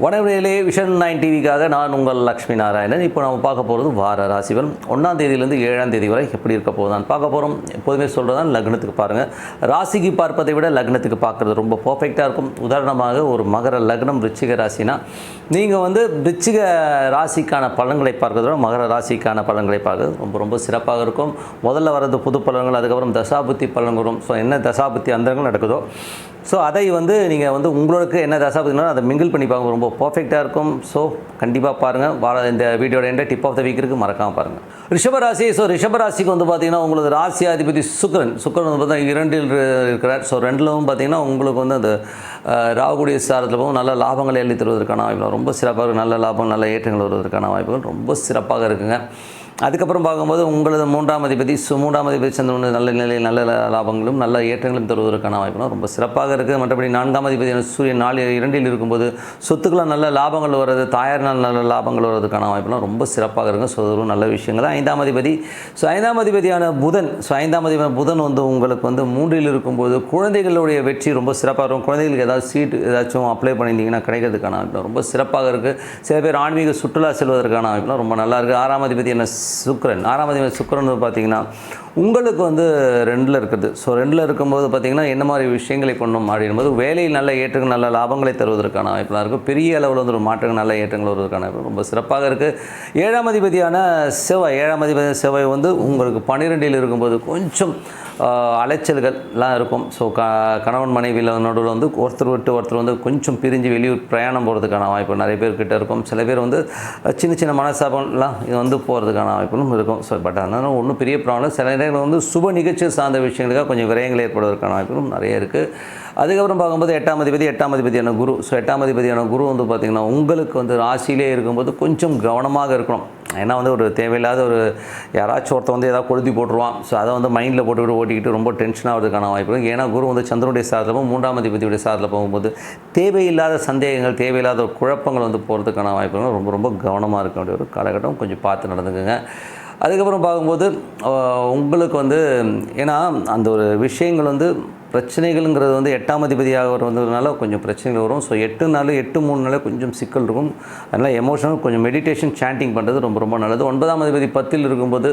வடவிடையிலே vision nine டிவிக்காக நான் உங்கள் லக்ஷ்மி நாராயணன். இப்போ நம்ம பார்க்க போகிறது வார ராசிபலன். ஒன்றாம் தேதியிலேருந்து ஏழாம் தேதி வரை எப்படி இருக்க போதான் பார்க்க போகிறோம் எப்போதுமே சொல்கிறதான் லக்னத்துக்கு பாருங்கள் ராசிக்கு பார்ப்பதை விட லக்னத்துக்கு பார்க்குறது ரொம்ப பர்ஃபெக்டாக இருக்கும். உதாரணமாக ஒரு மகர லக்னம் ரிச்சிக ராசினா நீங்கள் வந்து ரிச்சிக ராசிக்கான பலன்களை பார்க்கறத விட மகர ராசிக்கான பலன்களை பார்க்கறது ரொம்ப ரொம்ப சிறப்பாக இருக்கும். முதல்ல வர்றது புது பலன்கள் அதுக்கப்புறம் தசாபுத்தி பலன்கள் வரும். ஸோ என்ன தசாபுத்தி அந்தரங்கள் நடக்குதோ ஸோ அதை வந்து நீங்கள் வந்து உங்களுக்கு என்ன தசாபதினா அதை மிங்கிள் பண்ணி பார்க்க ரொம்ப பர்ஃபெக்டாக இருக்கும். ஸோ கண்டிப்பாக பாருங்கள் வா இந்த வீடியோட எந்த டிப் ஆஃப் த வீக் இருக்குது மறக்காமல் பாருங்கள் ரிஷபராசி. ஸோ ரிஷபராசிக்கு வந்து பார்த்தீங்கன்னா உங்களது ராசி அதிபதி சுக்கரன். சுக்கரன் வந்து பார்த்தீங்கன்னா இரண்டில் இருக்கிறார். ஸோ ரெண்டிலும் பார்த்தீங்கன்னா உங்களுக்கு வந்து அந்த ராகுடைய சாரத்தில் போகும். நல்ல லாபங்களை எழுதி தருவதற்கான வாய்ப்புகள். ரொம்ப சிறப்பாக இருக்கும் நல்ல லாபம் நல்ல ஏற்றங்கள் வருவதற்கான வாய்ப்புகள். ரொம்ப சிறப்பாக இருக்குங்க. அதுக்கப்புறம் பார்க்கும்போது உங்களது மூன்றாம் அதிபதி சு மூன்றாம் அதிபதி சந்திரன் நல்ல நிலையில் நல்ல லாபங்களும் நல்ல ஏற்றங்களும் தருவதற்கான வாய்ப்புகளும் ரொம்ப சிறப்பாக இருக்குது மற்றபடி நான்காம் அதிபதி சூரியன் நாலு இரண்டில் இருக்கும்போது சொத்துக்களால் நல்ல லாபங்கள் வர்றது தாயாரினால் நல்ல லாபங்கள் வர்றதுக்கான வாய்ப்புலாம் ரொம்ப சிறப்பாக இருக்கும் ஸோ நல்ல விஷயங்கள் தான். ஐந்தாம் அதிபதி ஸோ ஐந்தாம் அதிபதியான புதன் ஸோ ஐந்தாம் அதிபதி புதன் வந்து உங்களுக்கு வந்து மூன்றில் இருக்கும்போது குழந்தைகளுடைய வெற்றி ரொம்ப சிறப்பாக இருக்கும். குழந்தைகளுக்கு ஏதாவது சீட் ஏதாச்சும் அப்ளை பண்ணியிருந்தீங்கன்னா கிடைக்கிறதுக்கான வாய்ப்பு ரொம்ப சிறப்பாக இருக்குது சில பேர் ஆன்மீக சுற்றுலா செல்வதற்கான வாய்ப்புலாம் ரொம்ப நல்லா இருக்குது ஆறாம் அதிபதி என்ன சுக்கிரன் ஆறாம் அதிபதி சுக்கிரன் வந்து பார்த்தீங்கன்னா உங்களுக்கு வந்து ரெண்டில் இருக்குது. ஸோ ரெண்டில் இருக்கும்போது பார்த்தீங்கன்னா என்ன மாதிரி விஷயங்களை பண்ணும் அப்படின்போது வேலையில் நல்ல ஏற்றங்கள் நல்ல லாபங்களை தருவதற்கான வாய்ப்பெலாம் இருக்குது பெரிய அளவில் வந்து ஒரு மாற்றங்கள் நல்ல ஏற்றங்கள் வருவதற்கான வாய்ப்பு ரொம்ப சிறப்பாக இருக்குது ஏழாம் அதிபதியான செவ்வாய் ஏழாம் அதிபதி செவ்வாய் வந்து உங்களுக்கு பன்னிரெண்டில் இருக்கும்போது கொஞ்சம் அலைச்சல்கள்லாம் இருக்கும். ஸோ க கணவன் மனைவியில் நடுவில் வந்து ஒருத்தர் விட்டு ஒருத்தர் வந்து கொஞ்சம் பிரிஞ்சு வெளியூர் பிரயாணம் போகிறதுக்கான வாய்ப்பு நிறைய பேர்கிட்ட இருக்கும். சில பேர் வந்து சின்ன சின்ன மனசாபம்லாம் இது வந்து போகிறதுக்கான வாய்ப்புகளும் இருக்கும். ஸோ பட் அதனால் ஒன்றும் பெரிய ப்ராப்ளம் சில நேரங்கள் வந்து சுப நிகழ்ச்சி சார்ந்த விஷயங்களுக்காக கொஞ்சம் விரயங்கள் ஏற்படுவதற்கான வாய்ப்புகளும் நிறைய இருக்குது அதுக்கப்புறம் பார்க்கும்போது எட்டாம் அதிபதி எட்டாம் அதிபதியான குரு. ஸோ எட்டாம் அதிபதியான குரு வந்து பார்த்திங்கன்னா உங்களுக்கு வந்து ராசியிலே இருக்கும்போது கொஞ்சம் கவனமாக இருக்கணும். ஏன்னா வந்து ஒரு தேவையில்லாத ஒரு யாராச்சும் ஒருத்த வந்து ஏதாவது கொளுத்தி போட்டுருவான். ஸோ அதை வந்து மைண்டில் போட்டுக்கிட்டு ஓட்டிக்கிட்டு ரொம்ப டென்ஷன் ஆகிறதுக்கான வாய்ப்பு இருக்கு. ஏன்னா குரு வந்து சந்திரனுடைய சாதத்தில் போகும் மூன்றாம் அதிபதியுடைய சாதத்தில் போகும்போது தேவையில்லாத சந்தேகங்கள் தேவையில்லாத ஒரு குழப்பங்கள் வந்து போகிறதுக்கான வாய்ப்புகள் ரொம்ப ரொம்ப கவனமாக இருக்க வேண்டிய ஒரு காலகட்டம். கொஞ்சம் பார்த்து நடந்துக்குங்க. அதுக்கப்புறம் பார்க்கும்போது உங்களுக்கு வந்து ஏன்னா அந்த ஒரு விஷயங்கள் வந்து பிரச்சனைகள்ங்கிறது வந்து எட்டாம் அதிபதியாக வந்ததுனால கொஞ்சம் பிரச்சனைகள் வரும். ஸோ எட்டு நாள் எட்டு மூணு நாள் கொஞ்சம் சிக்கல் இருக்கும். அதனால் எமோஷனல் கொஞ்சம் மெடிடேஷன் சாண்டிங் பண்ணுறது ரொம்ப ரொம்ப நல்லது. ஒன்பதாம் அதிபதி பத்தில் இருக்கும்போது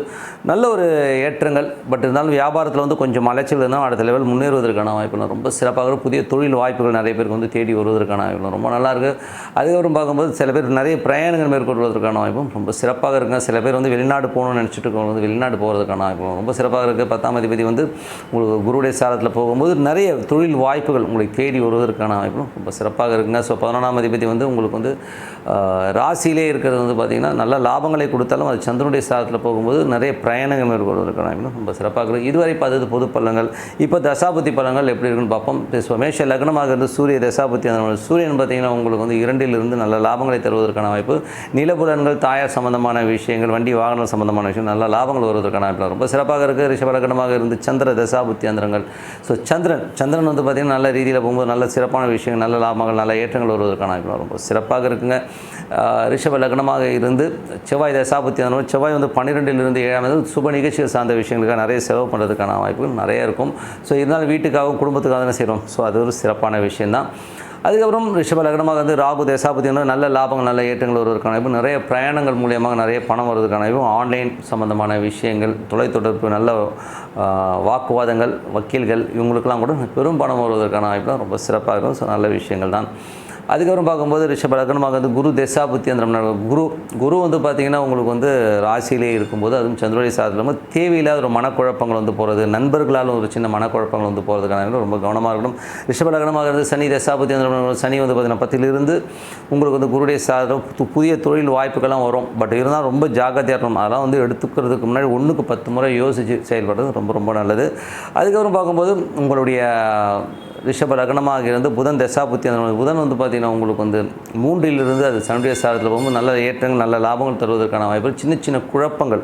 நல்ல ஒரு ஏற்றங்கள். பட் இருந்தாலும் வியாபாரத்தில் வந்து கொஞ்சம் அலைச்சல் இருந்தால் அடுத்த லெவல் முன்னேறுவதற்கான வாய்ப்புகள் ரொம்ப சிறப்பாக புதிய தொழில் வாய்ப்புகள் நிறைய பேருக்கு வந்து தேடி வருவதற்கான வாய்ப்புகள் ரொம்ப நல்லாயிருக்கு அதுக்கப்புறம் பார்க்கும்போது சில பேர் நிறைய பிரயாணங்கள் மேற்கொள்வதற்கான வாய்ப்பும் ரொம்ப சிறப்பாக இருக்குங்க. சில பேர் வந்து வெளிநாடு போகணும்னு நினச்சிட்டு வந்து வெளிநாடு போகிறதுக்கான வாய்ப்பு ரொம்ப சிறப்பாக இருக்குது பத்தாம் அதிபதி வந்து உங்களுக்கு குருடைய சாரத்தில் போகும்போது நிறைய தொழில் வாய்ப்புகள் உங்களுக்கு தேடி வருவதற்கான வாய்ப்பும் ரொம்ப சிறப்பாக இருக்குங்க. ஸோ பதினொன்றாம் அதிபதி வந்து உங்களுக்கு வந்து ராசியிலே இருக்கிறது வந்து பார்த்திங்கன்னா நல்ல லாபங்களை கொடுத்தாலும் அது சந்திரனுடைய சாரத்தில் போகும்போது நிறைய பிரயாணங்கள் மேற்கொள்வதற்கான வாய்ப்புகள் ரொம்ப சிறப்பாக இருக்குது இதுவரை பார்த்தது பொது பள்ளங்கள் இப்போ தசாபுத்தி பள்ளங்கள் எப்படி இருக்குன்னு பார்ப்போம். சுமேஷ லக்னமாக இருந்து சூரிய தசாபுத்தி அந்த சூரியன் பார்த்தீங்கன்னா உங்களுக்கு வந்து இரண்டிலிருந்து நல்ல லாபங்களை தருவதற்கான வாய்ப்பு. நிலபுலன்கள் தாயார் சம்பந்தமான விஷயங்கள் வண்டி வாகனம் சம்பந்தமான விஷயம் நல்ல லாபங்கள் வருவதற்கான வாய்ப்பு ரொம்ப சிறப்பாக இருக்குது ரிஷபலக்கணமாக இருந்து சந்திர தசாபுத்தி அந்தரங்கள். ஸோ சந்திரன் சந்திரன் வந்து பார்த்திங்கன்னா நல்ல ரீதியில் போகும்போது நல்ல சிறப்பான விஷயங்கள் நல்ல லாபங்கள் நல்ல ஏற்றங்கள் வருவதற்கான வாய்ப்பு ரொம்ப சிறப்பாக இருக்குங்க. ரிஷப லக்னமாக இருந்து செவ்வாய் தசாபத்தி அந்த செவ்வாய் வந்து பன்னிரெண்டிலிருந்து ஏழாம் வந்து சுப நிகழ்ச்சிகள் சார்ந்த விஷயங்களுக்காக நிறைய செலவு பண்ணுறதுக்கான வாய்ப்புகள் நிறைய இருக்கும். ஸோ இருந்தாலும் வீட்டுக்காகவும் குடும்பத்துக்காக தானே செய்கிறோம் ஸோ அது ஒரு சிறப்பான விஷயந்தான் அதுக்கப்புறம் ரிஷப லக்னமாக வந்து ராகு தேசாபதி நல்ல லாபங்கள் நல்ல ஏற்றங்கள் வருவதற்கான வாய்ப்பு நிறைய பிரயாணங்கள் மூலியமாக நிறைய பணம் வருவதற்கான வாய்ப்பு ஆன்லைன் சம்பந்தமான விஷயங்கள் தொலைத்தொடர்பு நல்ல வாக்குவாதங்கள் வக்கீல்கள் இவங்களுக்கெல்லாம் கூட பெரும் பணம் வருவதற்கான வாய்ப்புலாம் ரொம்ப சிறப்பாக இருக்கும். ஸோ நல்ல விஷயங்கள் தான். அதுக்கப்புறம் பார்க்கும்போது ரிஷப லக்னமாக வந்து குரு தசாபுத்தியந்திரம் குரு குரு வந்து பார்த்திங்கன்னா உங்களுக்கு வந்து ராசியிலே இருக்கும்போது அதுவும் சந்திரோடைய சாதத்தில் வந்து தேவையில்லாத ஒரு மனக்குழப்பங்கள் வந்து போகிறது நண்பர்களால் ஒரு சின்ன மனக்குழப்பங்கள் வந்து போகிறதுக்கான ரொம்ப கவனமாக இருக்கணும். ரிஷப லக்னமாக இருந்து சனி தசாபுத்தியந்திரம் சனி வந்து பார்த்திங்கன்னா பத்திலிருந்து உங்களுக்கு வந்து குருடைய சாதம் புதிய தொழில் வாய்ப்புகள்லாம் வரும். பட் இருந்தால் ரொம்ப ஜாக்கிரதையாக இருக்கணும். அதெல்லாம் வந்து எடுத்துக்கிறதுக்கு முன்னாடி ஒன்றுக்கு பத்து முறை யோசித்து செயல்படுறது ரொம்ப ரொம்ப நல்லது. அதுக்கப்புறம் பார்க்கும்போது உங்களுடைய ரிஷப லக்னமாக இருந்து புதன் தசாபுத்தி அந்த புதன் வந்து பார்த்திங்கன்னா உங்களுக்கு வந்து மூன்றிலிருந்து அது சனுடைய சாரத்தில் போகும்போது நல்ல ஏற்றங்கள் நல்ல லாபங்கள் தருவதற்கான வாய்ப்பு சின்ன சின்ன குழப்பங்கள்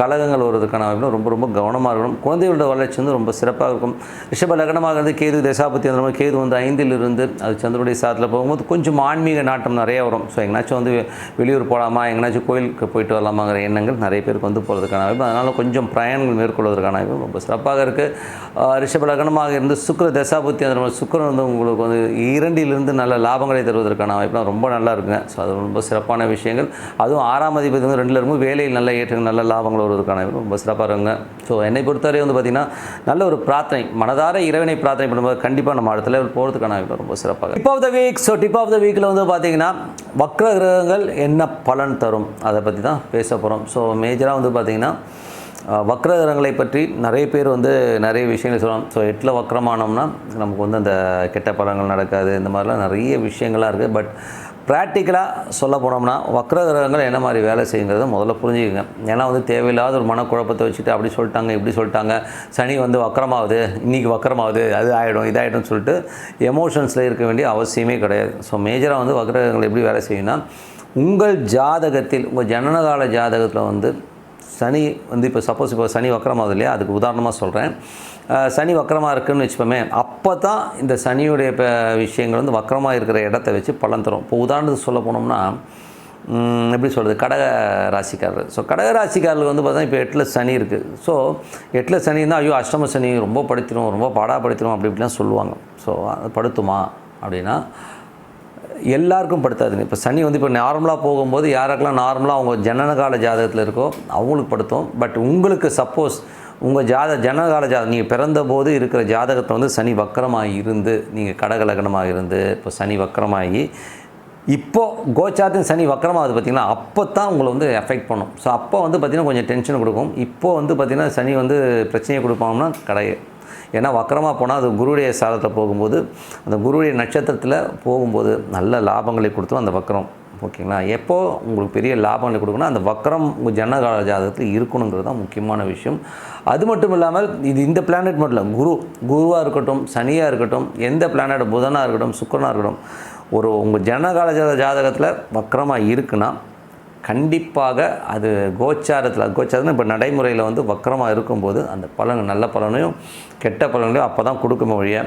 கழகங்கள் கலகங்கள் வருவதற்கான வாய்ப்பு ரொம்ப ரொம்ப கவனமாக இருக்கணும். குழந்தைகளோட வளர்ச்சி வந்து ரொம்ப சிறப்பாக இருக்கும். ரிஷப லக்னமாக இருந்து கேது தசாபுத்தி அந்த கேது வந்து ஐந்திலிருந்து அது சந்திரனுடைய சாரத்தில் போகும்போது கொஞ்சம் ஆன்மீக நாட்டம் நிறைய வரும். ஸோ எங்கேனாச்சும் வந்து வெளியூர் போகலாமா எங்கேனாச்சும் கோயிலுக்கு போயிட்டு வரலாமாங்கிற எண்ணங்கள் நிறைய பேருக்கு வந்து போகிறதுக்கான வாய்ப்பு. அதனால் கொஞ்சம் பிரயாணங்கள் மேற்கொள்வதற்கான வாய்ப்பு ரொம்ப சிறப்பாக இருக்குது ரிஷப லக்னமாக இருந்து சுக்கிர தசா தசாபுத்தி அந்த மாதிரி சுக்கரன் வந்து உங்களுக்கு வந்து இரண்டிலிருந்து நல்ல லாபங்களை தருவதற்கான வாய்ப்புலாம் ரொம்ப நல்லா இருக்குங்க. ஸோ அது ரொம்ப சிறப்பான விஷயங்கள். அதுவும் ஆறாம் அதிபதி வந்து ரெண்டில் இருக்கும் வேலையில் நல்ல ஏற்றங்கள் நல்ல லாபங்கள் வருவதற்கான வாய்ப்பு ரொம்ப சிறப்பாக இருக்குங்க. ஸோ என்னை பொறுத்தவரை வந்து பார்த்திங்கன்னா நல்ல ஒரு பிரார்த்தனை மனதார இறைவனை பிரார்த்தனை பண்ணும்போது கண்டிப்பாக நம்ம இடத்துல போகிறதுக்கான வாய்ப்பு ரொம்ப சிறப்பாக tip off the week so tip off the வீக்கில் வந்து பார்த்தீங்கன்னா வக்ர கிரகங்கள் என்ன பலன் தரும்? அதை பற்றி தான் பேச போகிறோம் ஸோ மேஜராக வந்து பார்த்திங்கன்னா அஹ், பற்றி நிறைய பேர் வந்து நிறைய விஷயங்கள் சொல்லலாம். ஸோ எட்டில் வக்ரமானோம்னா நமக்கு வந்து அந்த கெட்ட படங்கள் நடக்காது இந்த மாதிரிலாம் நிறைய விஷயங்களாக இருக்குது பட் ப்ராக்டிக்கலாக சொல்ல போனோம்னா வக்ரகிரகங்கள் என்ன மாதிரி வேலை செய்யுங்கிறத முதல்ல புரிஞ்சுக்கங்க. ஏன்னா வந்து தேவையில்லாத ஒரு மனக்குழப்பத்தை வச்சுட்டு அப்படி சொல்லிட்டாங்க இப்படி சொல்லிட்டாங்க. சனி வந்து வக்கரமாகுது இன்றைக்கி வக்கரமாகுது அது ஆகிடும் இதாகிடும் சொல்லிட்டு எமோஷன்ஸில் இருக்க வேண்டிய அவசியமே கிடையாது. ஸோ மேஜராக வந்து வக்ரகிரகங்கள் எப்படி வேலை செய்யும்னா உங்கள் ஜாதகத்தில் உங்கள் ஜனனகால ஜாதகத்தில் வந்து சனி வந்து இப்போ சப்போஸ் இப்போ சனி வக்கரமாகுது இல்லையா? அதுக்கு உதாரணமாக சொல்கிறேன் சனி வக்கரமாக இருக்குன்னு வச்சுப்போமே அப்போ தான் இந்த சனியுடைய இப்போ விஷயங்கள் வந்து வக்கரமாக இருக்கிற இடத்த வச்சு பலன் தரும். இப்போ உதாரணத்துக்கு சொல்ல போனோம்னா எப்படி சொல்கிறது கடக ராசிக்காரர். ஸோ கடக ராசிக்காரர்கள் வந்து பார்த்தா இப்போ எட்டில் சனி இருக்குது ஸோ எட்டில் சனி தான் ஐயோ அஷ்டம சனி ரொம்ப படுத்திடும் ரொம்ப பாடாப்படுத்திடும் அப்படி இப்படிலாம் சொல்லுவாங்க. ஸோ அது படுத்துமா அப்படின்னா எல்லாருக்கும் படுத்தாதுங்க. இப்போ சனி வந்து இப்போ நார்மலாக போகும்போது யாருக்கெல்லாம் நார்மலாக அவங்க ஜனனகால ஜாதகத்தில் இருக்கோ அவங்களுக்கு படுத்தும். பட் உங்களுக்கு சப்போஸ் உங்கள் ஜாத ஜனகால ஜாதகம் நீங்கள் பிறந்தபோது இருக்கிற ஜாதகத்தை வந்து சனி வக்கரமாக இருந்து நீங்கள் கடகலகனமாக இருந்து இப்போ சனி வக்கரமாகி இப்போது கோச்சாத்தின் சனி வக்கரமாகுது பார்த்தீங்கன்னா அப்போ தான் உங்களை வந்து எஃபெக்ட் பண்ணும். ஸோ அப்போ வந்து பார்த்திங்கன்னா கொஞ்சம் டென்ஷன் கொடுக்கும். இப்போ வந்து பார்த்திங்கன்னா சனி வந்து பிரச்சனையை கொடுப்பாங்கன்னா கடை ஏன்னா வக்கரமாக போனால் அது குருடைய சாரத்தில் போகும்போது அந்த குருடைய நட்சத்திரத்தில் போகும்போது நல்ல லாபங்களை கொடுத்துரும் அந்த வக்கரம். ஓகேங்களா? எப்போ உங்களுக்கு பெரிய லாபங்களை கொடுக்கணும் அந்த வக்கரம் உங்கள் ஜனகால ஜாதகத்தில் இருக்கணுங்கிறது தான் முக்கியமான விஷயம். அது மட்டும் இல்லாமல் இது இந்த பிளானட் மட்டும் இல்லை குரு குருவாக இருக்கட்டும் சனியாக இருக்கட்டும் எந்த பிளானட் புதனாக இருக்கட்டும் சுக்கரனாக இருக்கட்டும் ஒரு உங்கள் ஜனகால ஜாத ஜாதகத்தில் வக்கரமாக இருக்குன்னா கண்டிப்பாக அது கோச்சாரத்தில் கோச்சாரத்தில் இப்போ நடைமுறையில் வந்து வக்கரமாக இருக்கும்போது அந்த பலன் நல்ல பலனையும் கெட்ட பலன்களையும் அப்போ தான் கொடுக்குமே வழிய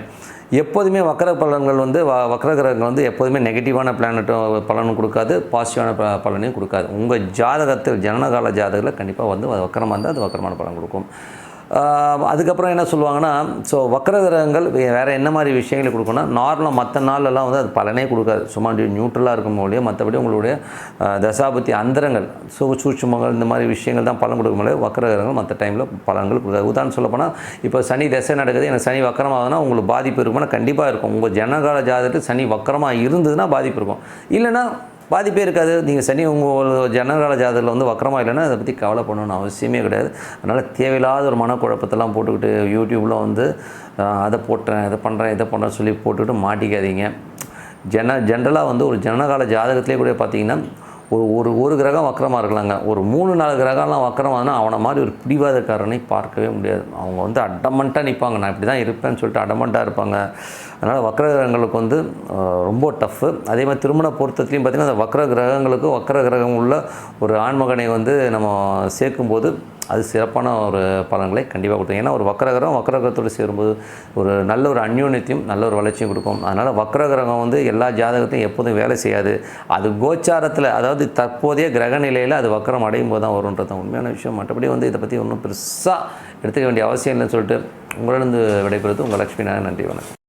எப்போதுமே வக்கர பலன்கள் வந்து வ வக்கர கிரகங்கள் வந்து எப்போதுமே நெகட்டிவான பிளானட்டும் பலனும் கொடுக்காது பாசிட்டிவான பலனையும் கொடுக்காது. உங்கள் ஜாதகத்தில் ஜனனகால ஜாதகத்தில் கண்டிப்பாக வந்து வக்கரமாக இருந்தால் அது வக்கரமான பலன் கொடுக்கும். அதுக்கப்புறம் என்ன சொல்லுவாங்கன்னா ஸோ வக்கரகிரகங்கள் வே- வேறு என்ன மாதிரி விஷயங்களை கொடுக்கணும்னா நார்மலாக மற்ற நாள்லலாம் வந்து அது பலனே கொடுக்காது. சும்மா நியூட்ரலாக இருக்கும் போதே மற்றபடி உங்களுடைய ஆஹ் அந்தரங்கள் சு சூட்சமங்கள் இந்த மாதிரி விஷயங்கள் தான் பலன் கொடுக்க முடியாது வக்கரகிரகங்கள் மற்ற டைமில் பலன்கள் கொடுக்காது. உதாரணம் சொல்லப்போனால் இப்போ சனி தசை நடக்குது எனக்கு சனி வக்கரமாகுதுன்னா உங்களுக்கு பாதிப்பு இருக்குமானா கண்டிப்பாக இருக்கும். உங்கள் ஜனகால ஜாதகத்தில் சனி வக்கரமாக இருந்ததுன்னா பாதிப்பு இருக்கும். இல்லைன்னா பாதிப்பே இருக்காது. நீங்கள் சனி உங்கள் ஜனகால ஜாதகத்தில் வந்து வக்கரமாக இல்லைன்னா அதை பற்றி கவலை பண்ணணும்னு அவசியமே கிடையாது. அதனால் தேவையில்லாத ஒரு மனக்குழப்பத்தெல்லாம் போட்டுக்கிட்டு யூடியூப்பில் வந்து அதை போட்டேன் இதை பண்ணுறேன் இதை பண்ணுறேன் சொல்லி போட்டுக்கிட்டு மாட்டிக்காதீங்க. ஜன ஜென்ரலாக வந்து ஒரு ஜனகால ஜாதகத்திலே கூட பார்த்தீங்கன்னா ஒரு ஒரு ஒரு கிரகம் வக்கரமாக இருக்கலாங்க ஒரு மூணு நாலு கிரகம்லாம் வக்கரமாகனா அவனை மாதிரி ஒரு பிடிவாதக்காரனை பார்க்கவே முடியாது. அவங்க வந்து அடமண்ட்டாக நிற்பாங்க நான் இப்படி தான் இருப்பேன்னு சொல்லிட்டு அடமண்ட்டாக இருப்பாங்க. அதனால் வக்கர கிரகங்களுக்கு வந்து ரொம்ப டஃப்பு அதே மாதிரி திருமண பொருத்தத்துலையும் பார்த்திங்கன்னா அந்த வக்கர கிரகங்களுக்கும் வக்கர கிரகம் உள்ள ஒரு ஆண்மகனை வந்து நம்ம சேர்க்கும்போது அது சிறப்பான ஒரு பலன்களை கண்டிப்பாக கொடுக்கும். ஏன்னா ஒரு வக்கரகிரகம் வக்கரகிரகத்தோடு சேரும்போது ஒரு நல்ல ஒரு அந்யோன்யத்தையும் நல்ல ஒரு வளர்ச்சியும் கொடுக்கும். அதனால் வக்கரகிரகம் வந்து எல்லா ஜாதகத்தையும் எப்போதும் வேலை செய்யாது. அது கோச்சாரத்தில் அதாவது தற்போதைய கிரக நிலையில் அது வக்கரம் அடையும் போது தான் வரும்ன்றது தான் உண்மையான விஷயம். மற்றபடி வந்து இதை பற்றி ஒன்றும் பெருசாக எடுத்துக்க வேண்டிய அவசியம் இல்லைன்னு சொல்லிட்டு உங்களிடம் விடைபெறுவது உங்கள் லட்சுமி நாராயணன். நன்றி வணக்கம்.